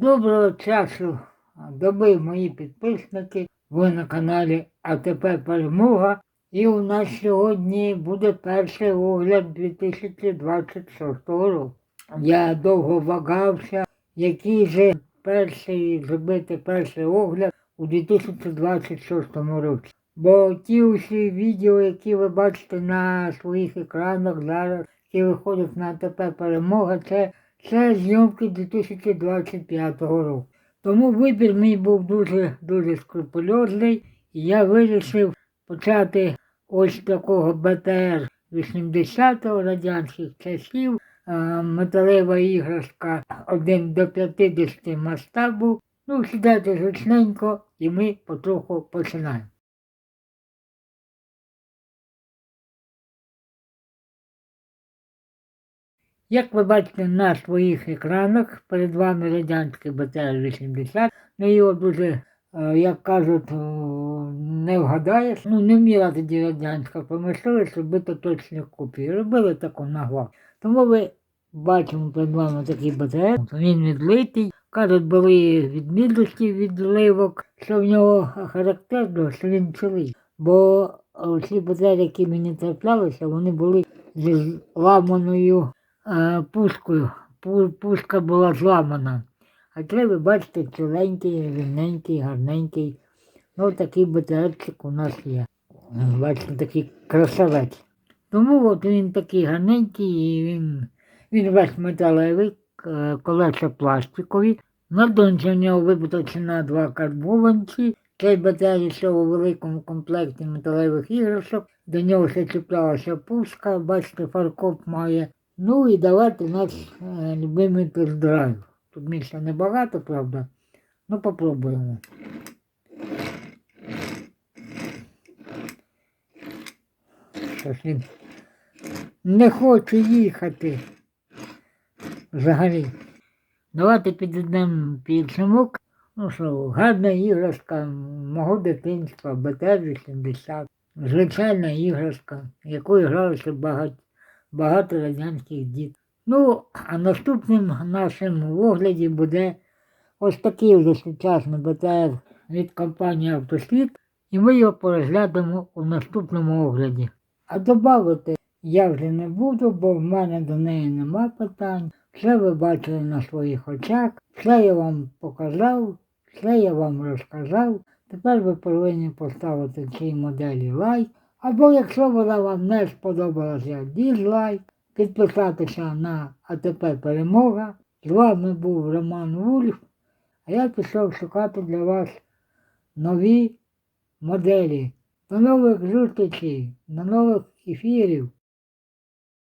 Доброго часу доби мої підписники. Ви на каналі АТП Перемога. І у нас сьогодні буде перший огляд 2026 року. Я довго вагався, який же перший зробити перший огляд у 2026 році. Бо ті усі відео, які ви бачите на своїх екранах зараз, які виходять на АТП Перемога, це, це зйомки 2025 року. Тому вибір мій був дуже дуже скрупульозний, і я вирішив почати ось такого БТР 80-го радянських часів, е, металева іграшка 1 до 50 масштабу. Ну, сідайте зручненько і ми потроху починаємо. Як ви бачите на своїх екранах, перед вами радянський БТР-80. Ну його дуже, е, як кажуть, не вгадаєш. Ну не вміла тоді радянська промисловість робити точні копії. Робили таку нагло. Тому ви бачимо перед вами такий БТР. Він відлитий. Кажуть, були відмінності відливок, що в нього характерно, що він цілий. Бо е, ці БТР, які мені траплялися, вони були зламаною е, пушкою. Пушка була зламана. А це ви бачите ціленький, рівненький, гарненький. Ну такий БТРчик у нас є. Е, Бачите, такий красавець. Тому от він такий гарненький, і він, він весь металевий, колеса пластикові. На донці в нього вибуточена два карбованці. Цей БТР йшов у великому комплекті металевих іграшок. До нього ще чіплялася пушка, бачите, фаркоп має. Ну і давайте наш е, любимий тест-драйв. Тут місця небагато, правда. Ну попробуємо. Не хоче їхати. Взагалі. Давайте підійдемо підсумок. Ну що, гарна іграшка мого дитинства, БТ-80. Звичайна іграшка, якою гралося багато, багато радянських дітей. Ну, а наступним нашим в огляді буде ось такий вже сучасний БТР від компанії Автослід, і ми його порозглянемо у наступному огляді. А додати я вже не буду, бо в мене до неї нема питань. Все ви бачили на своїх очах, все я вам показав, все я вам розказав. Тепер ви повинні поставити цій моделі лайк. Або якщо вона вам не сподобалася, дізлайк, підписатися на АТП Перемога. З вами був Роман Вульф, а я пішов шукати для вас нові моделі. До нових зустрічей, до нових ефірів.